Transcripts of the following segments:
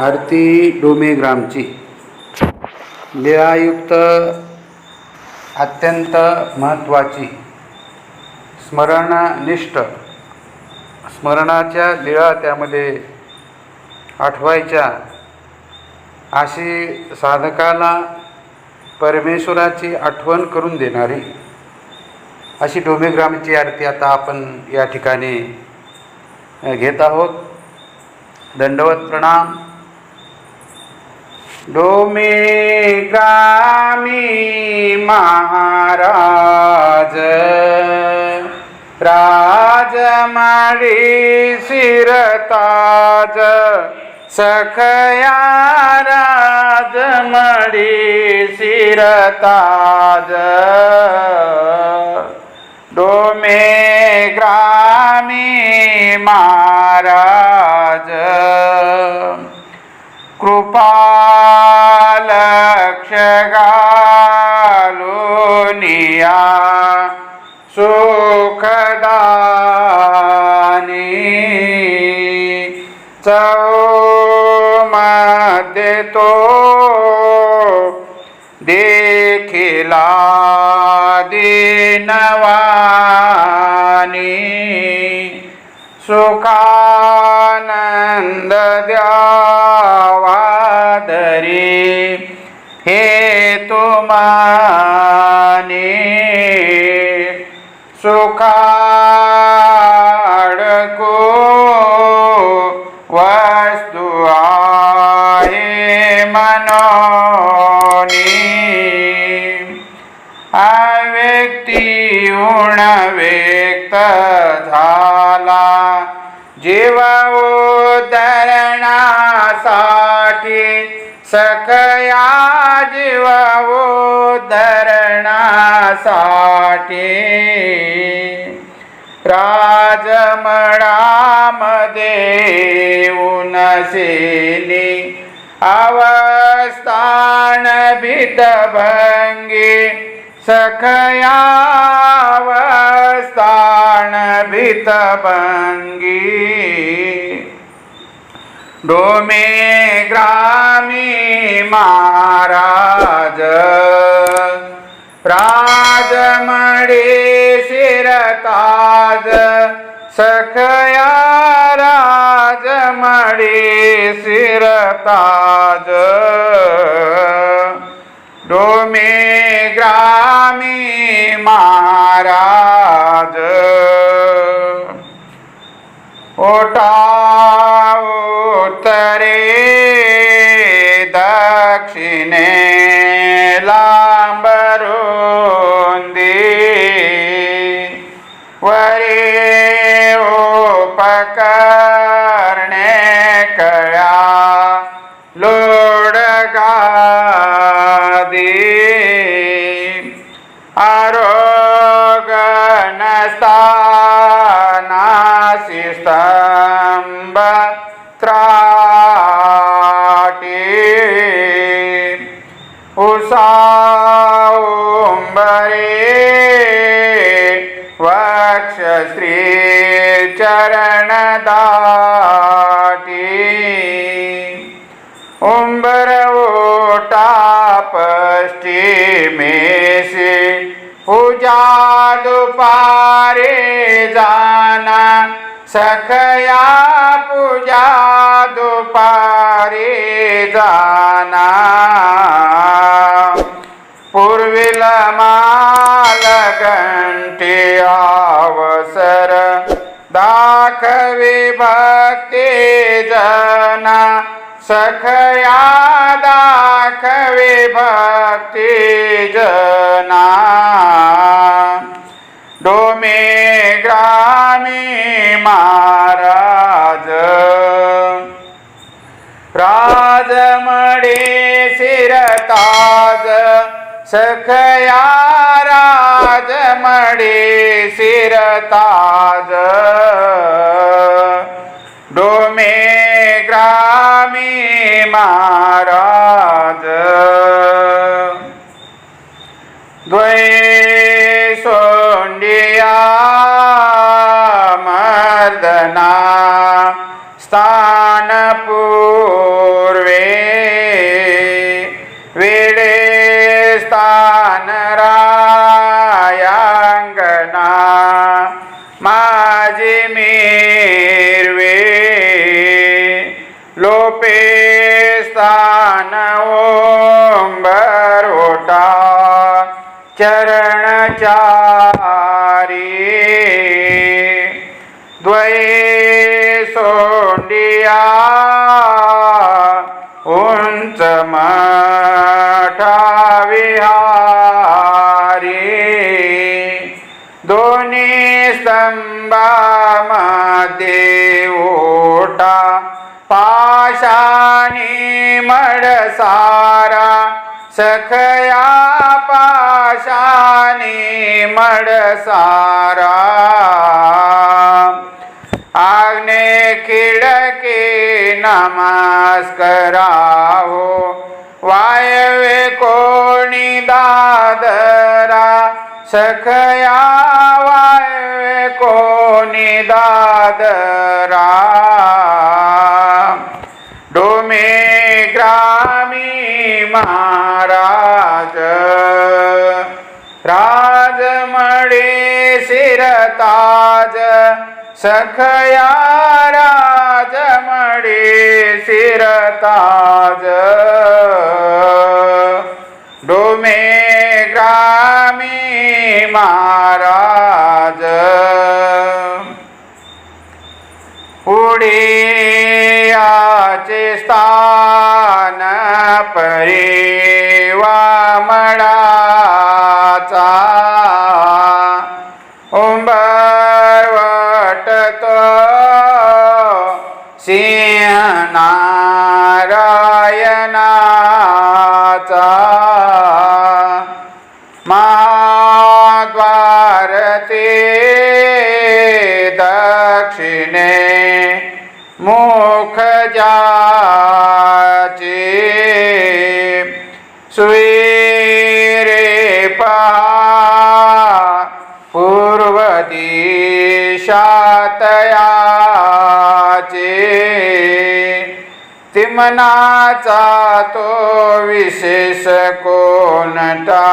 आरती डोमेग्रामची. लीळायुक्त अत्यंत महत्त्वाची. स्मरणनिष्ठ. स्मरणाच्या लीळा त्यामध्ये आठवायच्या. अशी साधकाला परमेश्वराची आठवण करून देणारी. अशी डोमेग्रामची आरती आता आपण या ठिकाणी घेत आहोत. दंडवत प्रणाम. डोमे ग्रामी महाराज। राजमाडी शिरताज। सखया राजमडी शिरताज। डोमे ग्रामी महाराज। कृपालक्ष घालुनिया सुखदानी चौ मध्ये तो देखिला दिनवानी सुखानंद वादरी हे तुमाने सुखाडको वस्तु आहे मनोनी. अव्यक्ती उण व्यक्त झाला जीवा धरणासाठी सखया जीव धरणासाठी राजमडामध्ये उनसेली अवस्थान भीतभंगी सखयावस्थान भीतभंगी डोमे ग्रामी महाराज। राजमडे शिरताज सखया राजमडे शिरताज डोमे ग्रामी महाराज। ओटा उत्तरे दक्षिणे लांबरुंदी वरे उपकरणे कळा लोडगादी उसांबरे वक्षश्री चरणदाटी। उंबर ओटा पश्चिमेशी पूजा दुपारे जाना सखया पूजा दुपारे जाना। पूर्वील माल घंटे अवसर भक्ती जना सखया दाखवे भक्ती जना डोमे ग्रामी महाराज राजमडे शिरताज सखया राजमडे शिरताज डोमे ग्रामी महाराज लोपे स्थान ओंबरोटा चरणचारी द्वये सोंडिया उंच मठा विहारी दोन्ही स्तंभामध्ये ओटा पाशाणी मडसारा सखया पाशाणी मडसारा आग्ने खिडके नमस्करावो वायवे कोणी दादरा सखया वायवे कोणी दादरा डोमे ग्रामी महाराज. राजमडे शिरताज सखया राजमडे शिरताज डोमे ग्रामी महाराज. पुढे स्थान परे. मडाचा उंबरवटतो सिंहनारायणाचा. महाद्वार ते दक्षिणे मुख जाचे सुरे पहा पूर्व दिशातयाचे तिमनाचा तो विशेष कोणता?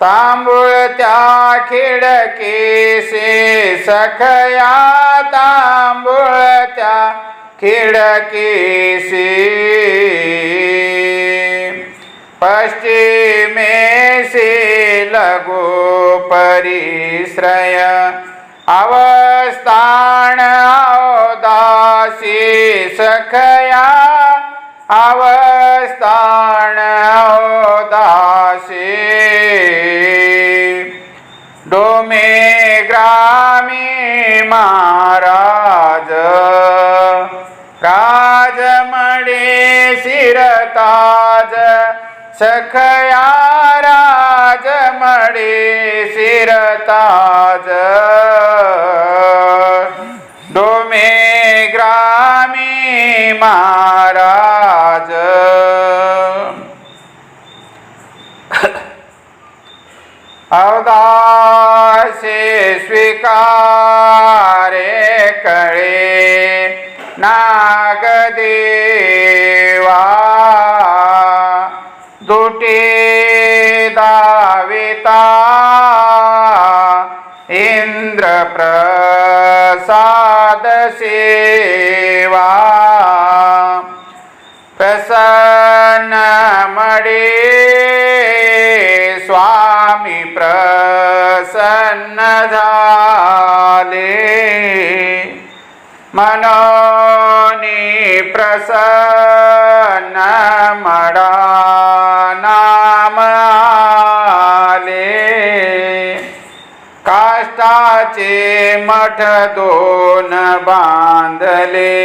तांबूळ त्या खिडकीसे सखया तांबूळ त्या खिडकीसे पश्चिमेसे लगो परिश्रय। अवस्थान दासी सखया। अवस्थान दासी डोमे ग्रामी महाराज। राजमणे शिरताज सखया राजमडे शिरताज डोमे ग्रामी महाराज. अवदासे स्वीकारे कळे नागदी दाविता इंद्रप्रसाद सेवा प्रसन्न मडे स्वामी प्रसन्न झाले मनोनी प्रसन्न चे मठ दोन बांधले.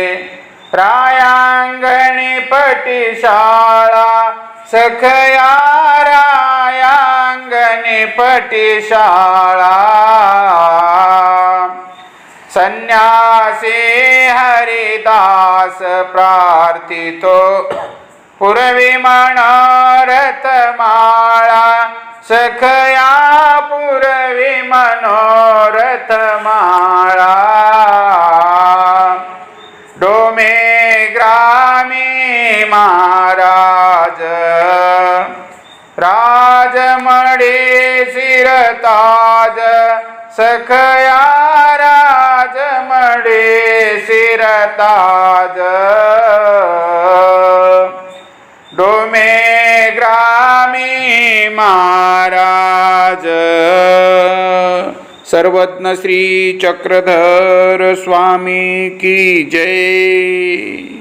रायांगणी पटिशाळा सखया रायांगणी पटिशाळा संन्यासी हरिदास प्रार्थितो. पूर्वी मनोरथ माळा सखया पुरवी मनोरथ माळा। डोमे ग्रामी महाराज। राजमडे शिरताज सखया राजमडे शिरताज महाराज. सर्वज्ञ श्री चक्रधर स्वामी की जय.